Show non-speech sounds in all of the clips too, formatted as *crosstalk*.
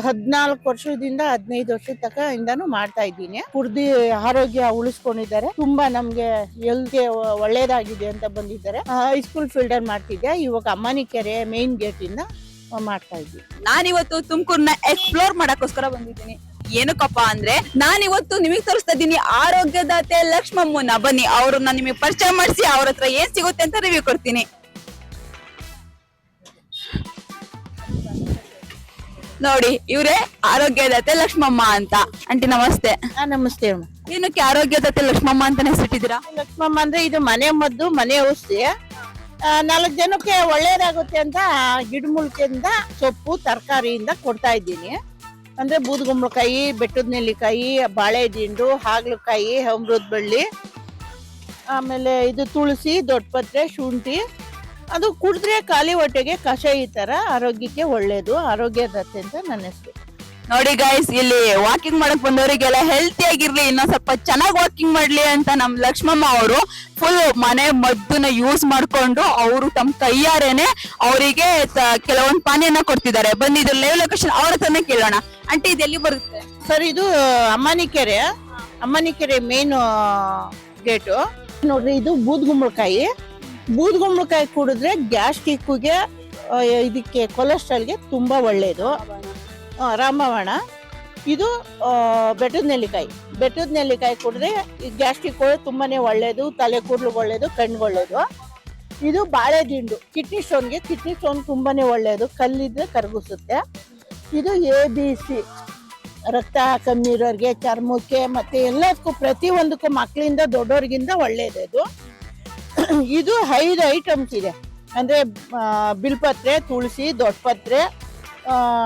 ಹದ್ನಾಲ್ಕು ವರ್ಷದಿಂದ ಹದಿನೈದು ವರ್ಷದ ತಕ ಇಂದಾನು ಮಾಡ್ತಾ ಇದ್ದೀನಿ. ಕುಡ್ದಿ ಆರೋಗ್ಯ ಉಳಿಸ್ಕೊಂಡಿದ್ದಾರೆ. ತುಂಬಾ ನಮ್ಗೆ ಹೆಲ್ತ್ಗೆ ಒಳ್ಳೇದಾಗಿದೆ ಅಂತ ಬಂದಿದ್ದಾರೆ. ಹೈಸ್ಕೂಲ್ ಫೀಲ್ಡರ್ ಮಾಡ್ತಿದ್ದೆ. ಇವಾಗ ಅಮ್ಮನಿ ಕೆರೆ ಮೇನ್ ಗೇಟ್ ಇಂದ ಮಾಡ್ತಾ ಇದ್ದೀನಿ. ನಾನಿವತ್ತು ತುಮಕೂರ್ನ ಎಕ್ಸ್ಪ್ಲೋರ್ ಮಾಡಕ್ಕೋಸ್ಕರ ಬಂದಿದ್ದೀನಿ. ಏನಕ್ಕಪ್ಪ ಅಂದ್ರೆ, ನಾನಿವತ್ತು ನಿಮಗ್ ತೋರಿಸ್ತಾ ಇದ್ದೀನಿ, ಆರೋಗ್ಯದಾತೆ ಲಕ್ಷ್ಮಮ್ಮನ. ಬನ್ನಿ, ಅವ್ರನ್ನ ನಿಮಗೆ ಪರಿಚಯ ಮಾಡಿಸಿ, ಅವ್ರ ಹತ್ರ ಏನ್ ಸಿಗುತ್ತೆ ಅಂತ ರಿವ್ಯೂ ಕೊಡ್ತೀನಿ. ನೋಡಿ ಇವ್ರೆ ಆರೋಗ್ಯದಾತೆ ಲಕ್ಷ್ಮಮ್ಮ ಅಂತ. ಆಂಟಿ ನಮಸ್ತೆ. ಆ, ನಮಸ್ತೆ ಅಮ್ಮ. ಏನಕ್ಕೆ ಆರೋಗ್ಯದಾತೆ ಲಕ್ಷ್ಮಮ್ಮ ಅಂತಾನೆ ಹೆಸರಿಟ್ಟಿದ್ದೀರಾ? ಲಕ್ಷ್ಮಮ್ಮ ಅಂದ್ರೆ ಇದು ಮನೆ ಮದ್ದು ಮನೆ ಔಷಧಿ. ನಾಲ್ಕು ಜನಕ್ಕೆ ಒಳ್ಳೇದಾಗುತ್ತೆ ಅಂತ ಗಿಡಮೂಲಿಕೆಯಿಂದ ಸೊಪ್ಪು ತರಕಾರಿಯಿಂದ ಕೊಡ್ತಾ ಇದ್ದೀನಿ. ಅಂದ್ರೆ ಬೂದುಗುಂಬಳಕಾಯಿ ಬೆಟ್ಟದ ನೆಲ್ಲಿಕಾಯಿ ಬಾಳೆ ದಿಂಡು ಹಾಗಲಕಾಯಿ ಅಮೃತ ಬಳ್ಳಿ ಆಮೇಲೆ ಇದು ತುಳಸಿ ದೊಡ್ಡಪತ್ರೆ ಶುಂಠಿ. ಅದು ಕುಡಿದ್ರೆ ಖಾಲಿ ಹೊಟ್ಟೆಗೆ ಕಷಾಯ ಈ ತರ ಆರೋಗ್ಯಕ್ಕೆ ಒಳ್ಳೇದು ಆರೋಗ್ಯದತ್ತೆ ಅಂತ ನನ್ನ ಹೆಸರು. ನೋಡಿ ಗೈಸ್ ಇಲ್ಲಿ ವಾಕಿಂಗ್ ಮಾಡಕ್ ಬಂದವರಿಗೆಲ್ಲ ಹೆಲ್ತಿ ಆಗಿರ್ಲಿ ಇನ್ನ ಸ್ವಲ್ಪ ಚೆನ್ನಾಗಿ ವಾಕಿಂಗ್ ಮಾಡ್ಲಿ ಅಂತ ನಮ್ ಲಕ್ಷ್ಮಮ್ಮ ಅವರು ಫುಲ್ ಮನೆ ಮದ್ದನ್ನ ಯೂಸ್ ಮಾಡ್ಕೊಂಡು ಅವರು ತಮ್ಮ ಕೈಯಾರೇನೆ ಅವರಿಗೆ ಕೆಲವೊಂದು ಪಾನೀಯನ ಕೊಡ್ತಿದ್ದಾರೆ. ಬಂದು ಇದ್ರ ಲೈವ್ ಲೊಕೇಶನ್ ಅವ್ರ ಹತ್ರನೇ ಕೇಳೋಣ. ಅಂಟಿ ಇದು ಎಲ್ಲಿ ಬರುತ್ತೆ? ಸರ್ ಇದು ಅಮ್ಮನಿಕೆರೆ ಅಮ್ಮನಿಕೆರೆ ಮೇನ್ ಗೇಟು ನೋಡ್ರಿ ಇದು ಬೂದ್ಗುಂಬಳಕಾಯಿ ಬೂದ್ಗುಂಬಳಕಾಯಿ ಕುಡಿದ್ರೆ ಗ್ಯಾಸ್ಟಿಕ್ಗೆ ಇದಕ್ಕೆ ಕೊಲೆಸ್ಟ್ರಾಲ್ಗೆ ತುಂಬ ಒಳ್ಳೆಯದು ರಾಮವಣ ಇದು ಬೆಟ್ಟದ ನೆಲ್ಲಿಕಾಯಿ. ಬೆಟ್ಟದ ನೆಲ್ಲಿಕಾಯಿ ಕುಡಿದ್ರೆ ಗ್ಯಾಸ್ಟ್ರಿಕ್ ತುಂಬಾ ಒಳ್ಳೆಯದು ತಲೆ ಕೂದಲು ಒಳ್ಳೆಯದು ಕಣ್ಣು ಒಳ್ಳೇದು. ಇದು ಬಾಳೆ ದಿಂಡು ಕಿಡ್ನಿ ಸ್ಟೋನ್ಗೆ ಕಿಡ್ನಿ ಸ್ಟೋನ್ ತುಂಬಾ ಒಳ್ಳೆಯದು ಕಲ್ಲಿದ್ರೆ ಕರಗಿಸುತ್ತೆ. ಇದು ಎ ಬಿ ಸಿ ರಕ್ತ ಕಮ್ಮಿ ಇರೋರಿಗೆ ಚರ್ಮಕ್ಕೆ ಮತ್ತು ಎಲ್ಲದಕ್ಕೂ ಪ್ರತಿಯೊಂದಕ್ಕೂ ಮಕ್ಕಳಿಂದ ದೊಡ್ಡವ್ರಿಗಿಂತ ಒಳ್ಳೇದು *coughs* ಇದು ಐದು ಐಟಮ್ಸ್ ಇದೆ. ಅಂದ್ರೆ ಬಿಲ್ಪತ್ರೆ, ತುಳಸಿ, ದೊಡ್ಡಪತ್ರೆ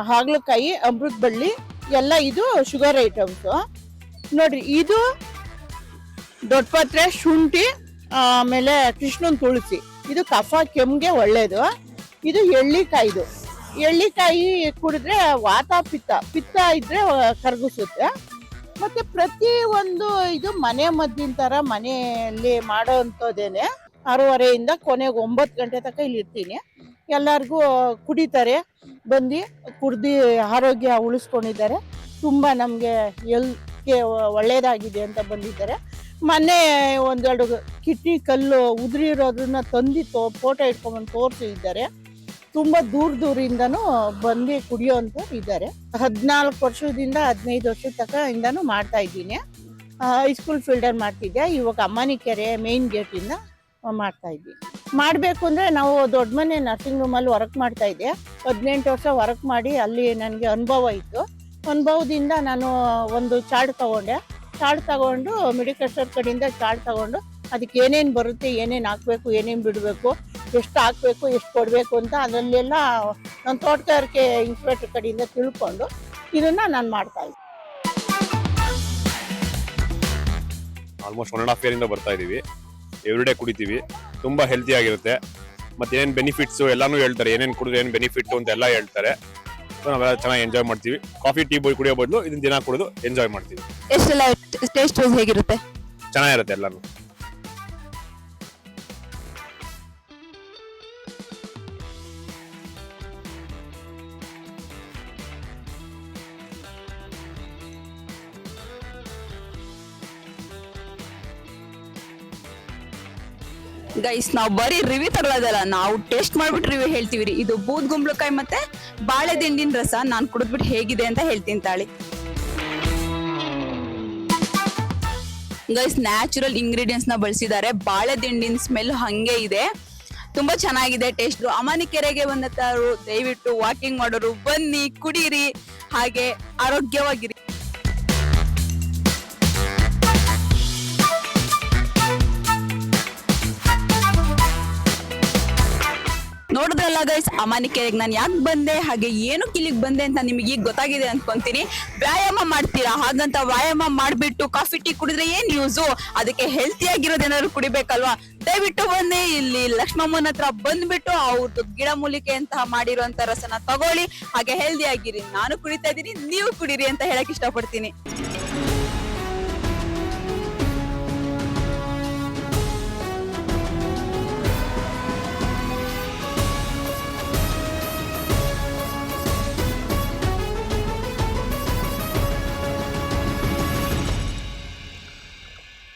ಹಾಗಲಕಾಯಿ ಅಮೃತ ಬಳ್ಳಿ ಎಲ್ಲ ಇದು ಶುಗರ್ ಐಟಮ್ಸ್ ನೋಡ್ರಿ, ಇದು ದೊಡ್ಡಪತ್ರೆ, ಶುಂಠಿ, ಆಮೇಲೆ ಕೃಷ್ಣನ್ ತುಳಸಿ. ಇದು ಕಫ, ಕೆಮ್ಗೆ ಒಳ್ಳೆಯದು ಇದು ಎಳ್ಳಿಕಾಯಿದು. ಎಳ್ಳಿಕಾಯಿ ಕುಡಿದ್ರೆ ವಾತ ಪಿತ್ತ ಪಿತ್ತ ಇದ್ರೆ ಕರಗಿಸುತ್ತೆ. ಮತ್ತೆ ಪ್ರತಿ ಒಂದು ಇದು ಮನೆ ಮದ್ದಿನ ತರ ಮನೆಯಲ್ಲಿ ಮಾಡೋ ಅಂಥದ್ದೇನೆ. ಆರೂವರೆಯಿಂದ ಕೊನೆಗೆ ಒಂಬತ್ತು ಗಂಟೆ ತನಕ ಇಲ್ಲಿ ಇರ್ತೀನಿ. ಎಲ್ಲರಿಗೂ ಕುಡಿತಾರೆ, ಬಂದು ಕುಡ್ದು ಆರೋಗ್ಯ ಉಳಿಸ್ಕೊಂಡಿದ್ದಾರೆ. ತುಂಬ ನಮಗೆ ಎಲ್ಗೆ ಒಳ್ಳೆಯದಾಗಿದೆ ಅಂತ ಬಂದಿದ್ದಾರೆ. ಮೊನ್ನೆ ಒಂದೆರಡು ಕಿಡ್ನಿ ಕಲ್ಲು ಉದುರಿರೋದನ್ನ ತೋ, ಫೋಟೋ ಇಟ್ಕೊಂಡ್ಬಂದು ತೋರಿಸಿದ್ದಾರೆ. ತುಂಬ ದೂರ ದೂರಿಂದನೂ ಬಂದು ಕುಡಿಯೋಂಥವ್ರು ಇದ್ದಾರೆ. ಹದಿನಾಲ್ಕು ವರ್ಷದಿಂದ ಹದಿನೈದು ವರ್ಷದ ತನಕ ಇಂದನೂ ಮಾಡ್ತಾ ಇದ್ದೀನಿ. ಹೈಸ್ಕೂಲ್ ಫೀಲ್ಡರ್ ಮಾಡ್ತಿದ್ದೆ. ಇವಾಗ ಅಮ್ಮನಿ ಕೆರೆ ಮೇನ್ ಗೇಟಿಂದ ಮಾಡ್ತಾ ಇದ್ವಿ ಮಾಡಬೇಕು ಅಂದರೆ ನಾವು ದೊಡ್ಡ ಮನೆ ನರ್ಸಿಂಗ್ ರೂಮಲ್ಲಿ ವರ್ಕ್ ಮಾಡ್ತಾ ಇದ್ದೆ. ಹದಿನೆಂಟು ವರ್ಷ ವರ್ಕ್ ಮಾಡಿ ಅಲ್ಲಿ ನನಗೆ ಅನುಭವ ಇತ್ತು. ಅನುಭವದಿಂದ ನಾನು ಒಂದು ಚಾರ್ಟ್ ತಗೊಂಡೆ. ಚಾರ್ಟ್ ತಗೊಂಡು ಮೆಡಿಕಲ್ ಸ್ಟೋರ್ ಕಡೆಯಿಂದ ಚಾರ್ಟ್ ತಗೊಂಡು ಅದಕ್ಕೆ ಏನೇನು ಬರುತ್ತೆ, ಏನೇನು ಹಾಕಬೇಕು, ಏನೇನು ಬಿಡಬೇಕು, ಎಷ್ಟು ಹಾಕಬೇಕು, ಎಷ್ಟು ಕೊಡಬೇಕು ಅಂತ ಅದರಲ್ಲೆಲ್ಲ ನನ್ನ ತೋಟಗಾರಿಕೆ ಇನ್ಸ್ಪೆಕ್ಟರ್ ಕಡೆಯಿಂದ ತಿಳ್ಕೊಂಡು ಇದನ್ನು ನಾನು ಮಾಡ್ತಾ ಇದ್ದೆ. ಆಲ್ಮೋಸ್ಟ್ ಒನ್ ಆ್ಯಂಡ್ ಹಾಫ್ ಇಂದ ಬರ್ತಾ ಇದೀವಿ. ಎವ್ರಿಡೇ ಕುಡಿತೀವಿ. ತುಂಬಾ ಹೆಲ್ತಿ ಆಗಿರುತ್ತೆ. ಮತ್ತೆ ಏನೇನು ಬೆನಿಫಿಟ್ಸ್ ಎಲ್ಲಾನು ಹೇಳ್ತಾರೆ. ಏನೇನು ಕುಡಿದ್ರೆ ಏನು ಬೆನಿಫಿಟ್ ಅಂತ ಎಲ್ಲ ಹೇಳ್ತಾರೆ. ಸೊ ನಾವೆಲ್ಲ ಚೆನ್ನಾಗಿ ಎಂಜಾಯ್ ಮಾಡ್ತೀವಿ. ಕಾಫಿ ಟೀ ಬಾಯ್ ಕುಡಿಯೋ ಬದಲು ಇದನ್ನ ದಿನ ಕುಡಿದು ಎಂಜಾಯ್ ಮಾಡ್ತೀವಿ. ಎಷ್ಟೆಲ್ಲ ಟೇಸ್ಟ್ ವೈಸ್ ಹೇಗಿರುತ್ತೆ? ಚೆನ್ನಾಗಿರುತ್ತೆ ಎಲ್ಲಾನು. ಗೈಸ್ ನಾವು ಬರೀ ರಿವಿ ತಗೊಳ್ಳೋದಲ್ಲ ನಾವು ಟೇಸ್ಟ್ ಮಾಡ್ಬಿಟ್ಟು ರಿವಿ ಹೇಳ್ತೀವಿ ರೀ ಇದು ಬೂದ್ ಗುಂಬ್ಳಕಾಯಿ ಮತ್ತೆ ಬಾಳೆ ದಿಂಡಿನ ರಸ ನಾನು ಕುಡಿದ್ಬಿಟ್ಟು ಹೇಗಿದೆ ಅಂತ ಹೇಳ್ತೀನಿ ತಾಳಿ. ಗೈಸ್ ನ್ಯಾಚುರಲ್ ಇಂಗ್ರೀಡಿಯೆಂಟ್ಸ್ನ ಬಳಸಿದ್ದಾರೆ ಬಾಳೆ ದಿಂಡಿನ ಸ್ಮೆಲ್ ಹಂಗೆ ಇದೆ. ತುಂಬಾ ಚೆನ್ನಾಗಿದೆ ಟೇಸ್ಟ್ ಅಮಾನಿ ಕೆರೆಗೆ ಬಂದವರು ದಯವಿಟ್ಟು ವಾಕಿಂಗ್ ಮಾಡೋರು ಬನ್ನಿ, ಕುಡೀರಿ. ಹಾಗೆ ಆರೋಗ್ಯವಾಗಿರಿ. ಗೈಸ್ ಅಮಾನಿ ಕೆರೆಗೆ ನಾನು ಯಾಕೆ ಬಂದೆ? ಹಾಗೆ ಏನು ಇಲ್ಲಿಗೆ ಬಂದೆ ಅಂತ ನಿಮಗೆ ಈಗ ಗೊತ್ತಾಗಿದೆ ಅನ್ಕೊಂತೀನಿ. ವ್ಯಾಯಾಮ ಮಾಡ್ತೀರಾ? ಹಾಗಂತ ವ್ಯಾಯಾಮ ಮಾಡ್ಬಿಟ್ಟು ಕಾಫಿ, ಟೀ ಕುಡಿದ್ರೆ ಏನ್ ಯೂಸು ಅದಕ್ಕೆ ಹೆಲ್ತಿ ಆಗಿರೋದೇನಾದ್ರು ಕುಡಿಬೇಕಲ್ವಾ? ದಯವಿಟ್ಟು ಬನ್ನಿ. ಇಲ್ಲಿ ಲಕ್ಷ್ಮಮ್ಮನ ಹತ್ರ ಬಂದ್ಬಿಟ್ಟು ಅವ್ರದ್ದು ಗಿಡಮೂಲಿಕೆ ಅಂತ ಮಾಡಿರುವಂತ ರಸನ ತಗೊಳ್ಳಿ. ಹಾಗೆ ಹೆಲ್ದಿ ಆಗಿರಿ. ನಾನು ಕುಡಿತಾ ಇದ್ದೀನಿ, ನೀವು ಕುಡಿರಿ ಅಂತ ಹೇಳಕ್ ಇಷ್ಟಪಡ್ತೀನಿ.